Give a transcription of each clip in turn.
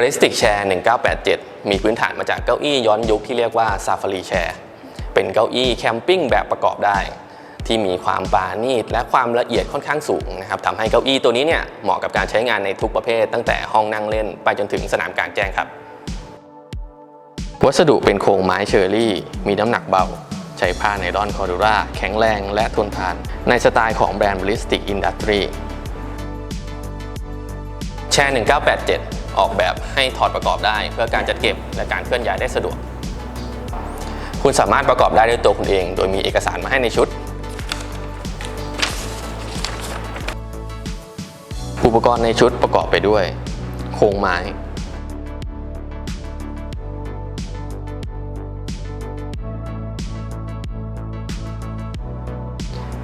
Ballistic Chair 1987 มีพื้นฐานมาจากเก้าอี้ย้อนยุคที่เรียกว่า Safari Chair เป็นเก้าอี้แคมปิ้งแบบประกอบได้ ที่มีความปราณีตและความละเอียดค่อนข้างสูงนะครับทำให้เก้าอี้ตัวนี้เนี่ยเหมาะกับการใช้งานในทุกประเภท ตั้งแต่ห้องนั่งเล่นไปจนถึงสนามกลางแจ้งครับ วัสดุเป็นโครงไม้เชอร์รี่ มีน้ำหนักเบา ใช้ผ้าไนลอนคอร์ดูราแข็งแรงและทนทาน ในสไตล์ของแบรนด์ Ballistic Industry แชร์1987 ออกแบบให้ถอดประกอบได้ เพื่อการจัดเก็บและการเคลื่อนย้ายได้สะดวก คุณสามารถประกอบได้ด้วยตัวคุณเอง โดยมีเอกสารมาให้ในชุด อุปกรณ์ในชุดประกอบไปด้วย โครงไม้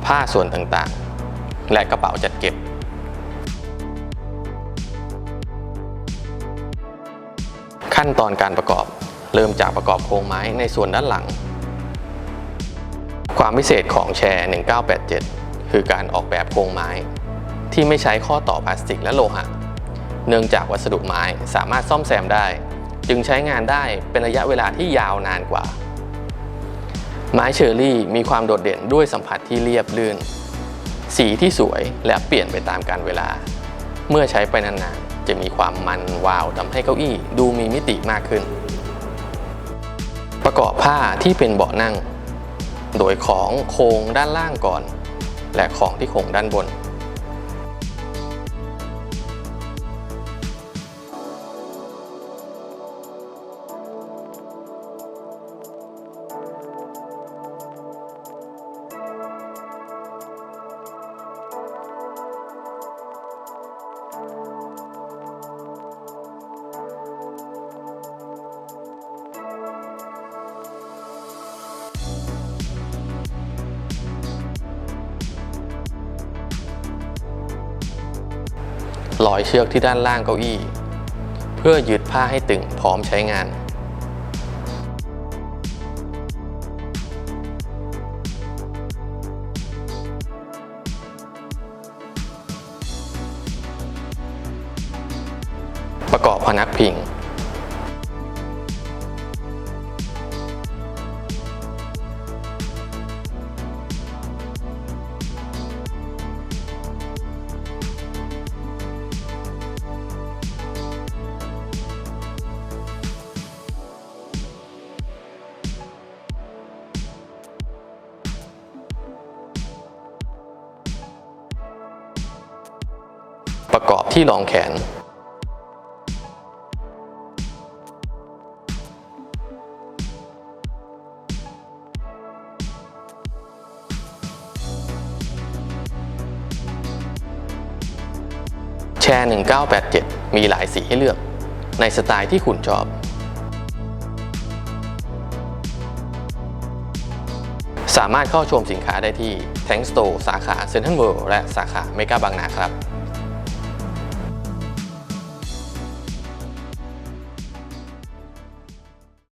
ผ้าส่วนต่างๆ และกระเป๋าจัดเก็บ ขั้นตอนการประกอบ เริ่มจากประกอบโครงไม้ในส่วนด้านหลัง ความพิเศษของแชร์ 1987 คือการออกแบบโครงไม้ ที่ไม่ใช้ข้อต่อพลาสติกและโลหะ เนื่องจากวัสดุไม้สามารถซ่อมแซมได้ จึงใช้งานได้เป็นระยะเวลาที่ยาวนานกว่า ไม้เชอร์รี่มีความโดดเด่นด้วยสัมผัสที่เรียบลื่น สีที่สวยและเปลี่ยนไปตามกาลเวลา เมื่อใช้ไปนานๆ จะมีความมันวาวทำให้เก้าอี้ดูมีมิติมากขึ้น ประกอบผ้าที่เป็นเบาะนั่ง โดยของโครงด้านล่างก่อน และของที่โครงด้านบน ร้อยเชือกที่ด้านล่างเก้าอี้ เพื่อยืดผ้าให้ตึงพร้อมใช้งานประกอบพนักพิง ประกอบที่รองแขน แชร์ 1987 มีหลายสีให้เลือก ในสไตล์ที่คุณชอบ สามารถเข้าชมสินค้าได้ที่ Tank Store สาขา Central World และสาขาเมกาบางนาครับ